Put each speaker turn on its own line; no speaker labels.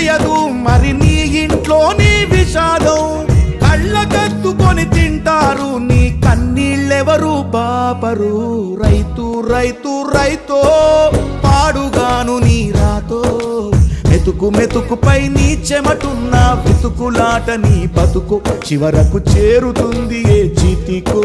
తెలియదు. మరి నీ ఇంట్లో నీ విషాదం. కళ్ళకత్తుకొని తింటారు. నీ కన్నీళ్ళెవరు బాపరు రైతు రైతు రైతో. పాడుగాను నీ రాతో. మెతుకు మెతుకుపై నీ చెమటున్న వెతుకులాట నీ బతుకు. చివరకు చేరుతుంది ఏ చితికో